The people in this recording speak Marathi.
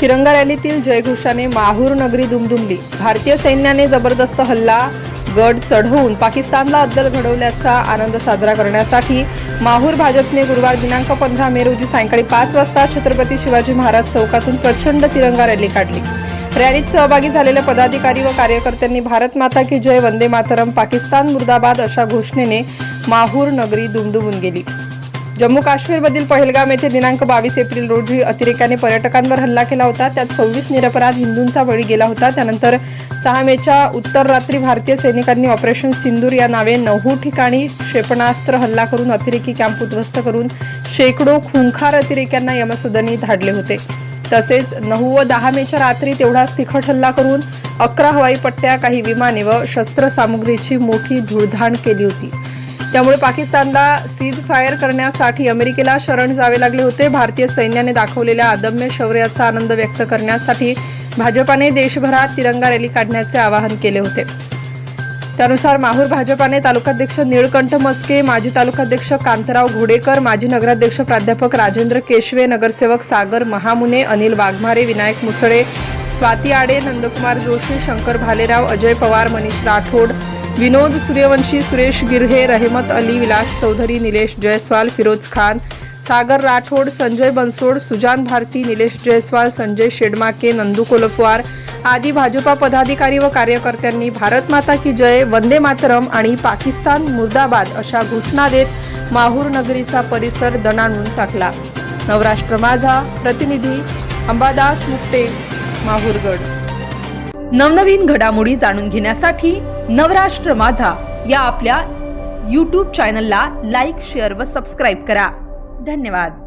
तिरंगा रॅलीतील जयघोषाने माहूर नगरी दुमदुमली. भारतीय सैन्याने जबरदस्त हल्ला गड चढवून पाकिस्तानला अद्दल घडवल्याचा आनंद साजरा करण्यासाठी माहूर भाजपने गुरुवार दिनांक पंधरा मे रोजी सायंकाळी पाच वाजता छत्रपती शिवाजी महाराज चौकातून प्रचंड तिरंगा रॅली काढली. रॅलीत सहभागी झालेल्या पदाधिकारी व कार्यकर्त्यांनी भारत माता की जय वंदे मातरम पाकिस्तान मुर्दाबाद अशा घोषणेने माहूर नगरी दुमदुमून गेली. जम्मू काश्मीरमधील पहलगाम येथे दिनांक बावीस एप्रिल रोजी अतिरेक्याने पर्यटकांवर हल्ला केला होता. त्यात सव्वीस निरपराध हिंदूंचा बळी गेला होता. त्यानंतर सहा मेच्या उत्तर रात्री भारतीय सैनिकांनी ऑपरेशन सिंदूर या नावे नऊ ठिकाणी क्षेपणास्त्र हल्ला करून अतिरेकी कॅम्प उद्ध्वस्त करून शेकडो खुंखार अतिरेक्यांना यमसदनी धाडले होते. तसेच नऊ व दहा मेच्या रात्री तेवढाच तिखट हल्ला करून अकरा हवाई पट्ट्या काही विमाने व शस्त्रसामुग्रीची मोठी धुळधाण केली होती. त्यामुळे पाकिस्तानला सीज फायर करण्यासाठी अमेरिकेला शरण जावे लागले होते. भारतीय सैन्याने दाखवलेल्या अदम्य शौर्याचा आनंद व्यक्त करण्यासाठी भाजपाने देशभरात तिरंगा रॅली काढण्याचे आवाहन केले होते. त्यानुसार माहूर भाजपाने तालुकाध्यक्ष निळकंठ मस्के माजी तालुकाध्यक्ष कांतराव घोडेकर माजी नगराध्यक्ष प्राध्यापक राजेंद्र केशवे नगरसेवक सागर महामुने अनिल वाघमारे विनायक मुसळे स्वाती आडे नंदकुमार जोशी शंकर भालेराव अजय पवार मनीष राठोड विनोद सूर्यवंशी सुरेश गिरहे रहमत अली विलास चौधरी निलेश जयस्वाल फिरोज खान सागर राठोड संजय बनसोड सुजान भारती निलेश जयस्वाल संजय शेडमाके नंदू कोलपवार आदी भाजपा पदाधिकारी व कार्यकर्त्यांनी भारत माता की जय वंदे मातरम आणि पाकिस्तान मुर्दाबाद अशा घोषणा देत माहूर नगरीचा परिसर दणाणून टाकला. नवराष्ट्र माझा प्रतिनिधी अंबादास मुक्ते माहूरगड. नवनवीन घडामोडी जाणून घेण्यासाठी नवराष्ट्र माझा या आपल्या यूट्यूब चॅनलला लाईक शेअर व सबस्क्राईब करा. धन्यवाद.